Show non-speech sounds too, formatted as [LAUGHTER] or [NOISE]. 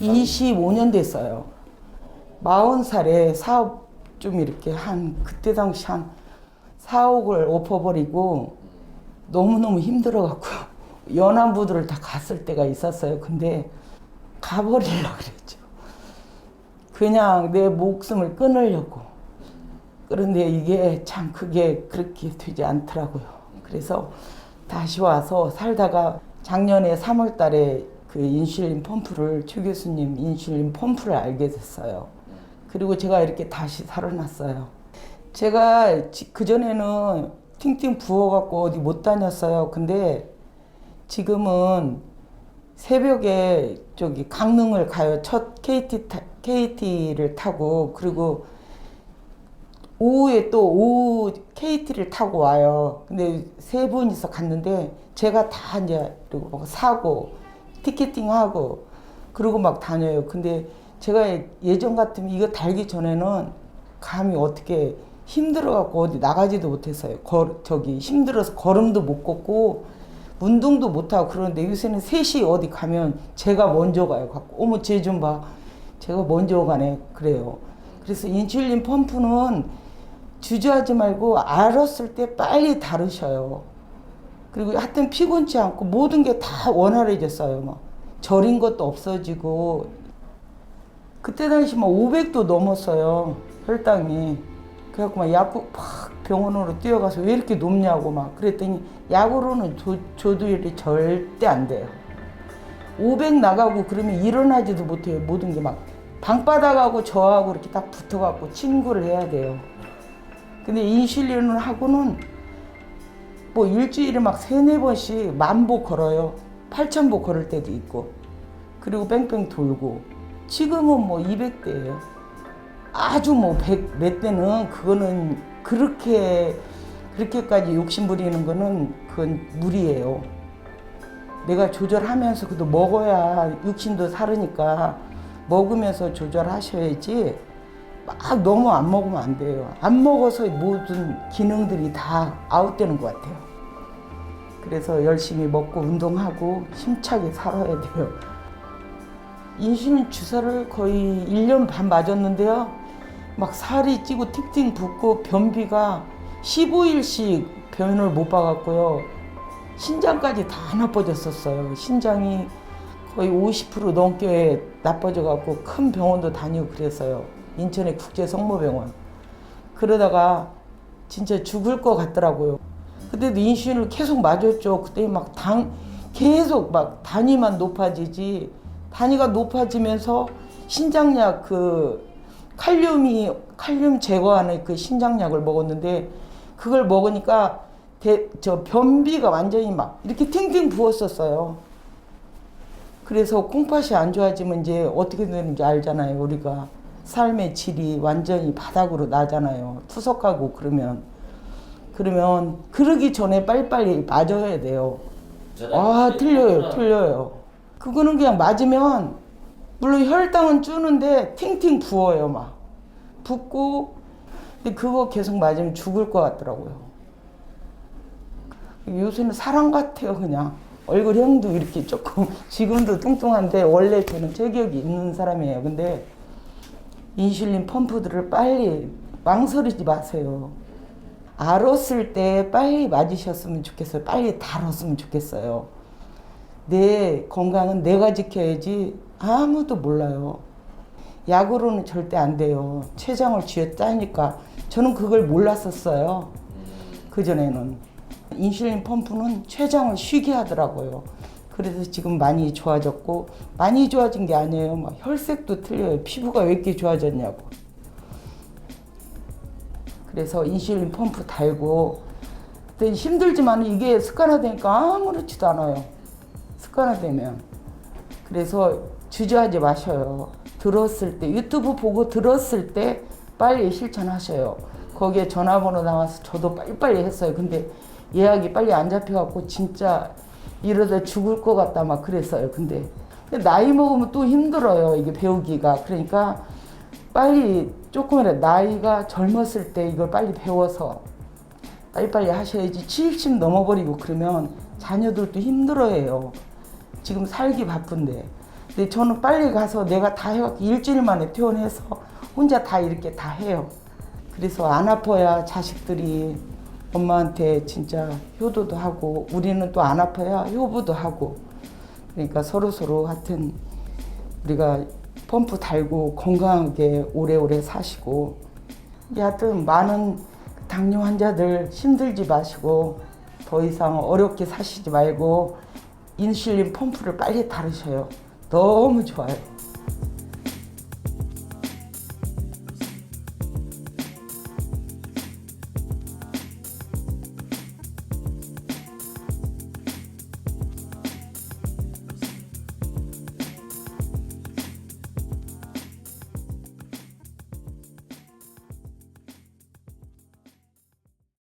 25년 됐어요. 40살에 사업 좀 이렇게 한 그때 당시 한 4억을 엎어버리고 너무너무 힘들어갖고 [LAUGHS] 연안부들을 다 갔을 때가 있었어요. 근데 가버리려고 그랬죠. 그냥 내 목숨을 끊으려고. 그런데 이게 참 그게 그렇게 되지 않더라고요. 그래서 다시 와서 살다가 작년에 3월 달에 그 인슐린 펌프를 최 교수님 인슐린 펌프를 알게 됐어요. 그리고 제가 이렇게 다시 살아났어요. 제가 그 전에는 팅팅 부어갖고 어디 못 다녔어요. 근데 지금은 새벽에 저기 강릉을 가요. 첫 KT 타, KT를 타고 그리고 오후에 또 오후 KT를 타고 와요. 근데 세 분이서 갔는데 제가 다 이제 사고 티켓팅하고 그러고 막 다녀요. 근데 제가 예전 같으면 이거 달기 전에는 감이 어떻게 힘들어갖고 어디 나가지도 못했어요. 걸, 저기 힘들어서 걸음도 못 걷고 운동도 못하고 그러는데 요새는 셋이 어디 가면 제가 먼저 가요. 갖고 어머 쟤 좀 봐. 제가 먼저 가네. 그래요. 그래서 인슐린 펌프는 주저하지 말고 알았을 때 빨리 다루셔요. 그리고 하여튼 피곤치 않고 모든 게 다 원활해졌어요. 막 절인 것도 없어지고 그때 당시 막 500도 넘었어요. 혈당이. 그래갖고 막 약국 막 병원으로 뛰어가서 왜 이렇게 높냐고 막 그랬더니 약으로는 조, 조절이 절대 안 돼요. 500 나가고 그러면 일어나지도 못해요. 모든 게 막 방바닥하고 저하고 이렇게 딱 붙어갖고 친구를 해야 돼요. 근데 인슐린을 하고는 뭐 일주일에 막 세네 번씩 만보 걸어요. 8천보 걸을 때도 있고. 그리고 뺑뺑 돌고. 지금은 뭐 200대예요. 아주 뭐 100, 몇 대는 그거는 그렇게 그렇게까지 욕심 부리는 거는 그건 무리예요. 내가 조절하면서 그래도 먹어야 육신도 사르니까 먹으면서 조절하셔야지 막 너무 안 먹으면 안 돼요. 안 먹어서 모든 기능들이 다 아웃되는 것 같아요. 그래서 열심히 먹고 운동하고 힘차게 살아야 돼요. 인슐린 주사를 거의 1년 반 맞았는데요. 막 살이 찌고 틱틱 붓고 변비가 15일씩 변을 못 봐갖고요. 신장까지 다 나빠졌었어요. 신장이 거의 50% 넘게 나빠져갖고 큰 병원도 다니고 그랬어요. 인천의 국제성모병원. 그러다가 진짜 죽을 것 같더라고요. 그때도 인슐린을 계속 맞았죠. 그때 막 당, 계속 막 단위만 높아지지. 단위가 높아지면서 신장약 그 칼륨이 칼륨 제거하는 그 신장약을 먹었는데 그걸 먹으니까 대, 저 변비가 완전히 막 이렇게 팅팅 부었었어요. 그래서 콩팥이 안 좋아지면 이제 어떻게 되는지 알잖아요. 우리가 삶의 질이 완전히 바닥으로 나잖아요. 투석하고 그러면 그러면 그러기 전에 빨리빨리 맞아야 돼요. 아 틀려요, 틀려요. 그거는 그냥 맞으면 물론 혈당은 쭈는데 팅팅 부어요 막 붓고 근데 그거 계속 맞으면 죽을 것 같더라고요. 요새는 사람 같아요 그냥 얼굴형도 이렇게 조금 [LAUGHS] 지금도 뚱뚱한데 원래 저는 체격이 있는 사람이에요. 근데 인슐린 펌프들을 빨리 망설이지 마세요. 알았을 때 빨리 맞으셨으면 좋겠어요. 빨리 다뤘으면 좋겠어요. 내 건강은 내가 지켜야지 아무도 몰라요. 약으로는 절대 안 돼요. 췌장을 쥐었다니까 저는 그걸 몰랐었어요. 그전에는. 인슐린 펌프는 췌장을 쉬게 하더라고요. 그래서 지금 많이 좋아졌고 많이 좋아진 게 아니에요. 막 혈색도 틀려요. 피부가 왜 이렇게 좋아졌냐고. 그래서 인슐린 펌프 달고 힘들지만 이게 습관화되니까 아무렇지도 않아요. 습관화되면. 그래서 주저하지 마셔요. 들었을 때 유튜브 보고 들었을 때 빨리 실천하셔요. 거기에 전화번호 나와서 저도 빨리빨리 했어요. 근데 예약이 빨리 안 잡혀갖고 진짜 이러다 죽을 것 같다 막 그랬어요. 근데 나이 먹으면 또 힘들어요. 이게 배우기가. 그러니까 빨리 조금이라도 나이가 젊었을 때 이걸 빨리 배워서 빨리빨리 하셔야지 70 넘어버리고 그러면 자녀들도 힘들어해요. 지금 살기 바쁜데. 근데 저는 빨리 가서 내가 다 해, 일주일 만에 퇴원해서 혼자 다 이렇게 다 해요. 그래서 안 아파야 자식들이 엄마한테 진짜 효도도 하고 우리는 또 안 아파야 효부도 하고 그러니까 서로 서로 하여튼 우리가 펌프 달고 건강하게 오래오래 사시고 하여튼 많은 당뇨 환자들 힘들지 마시고 더 이상 어렵게 사시지 말고 인슐린 펌프를 빨리 다루셔요. 너무 좋아요.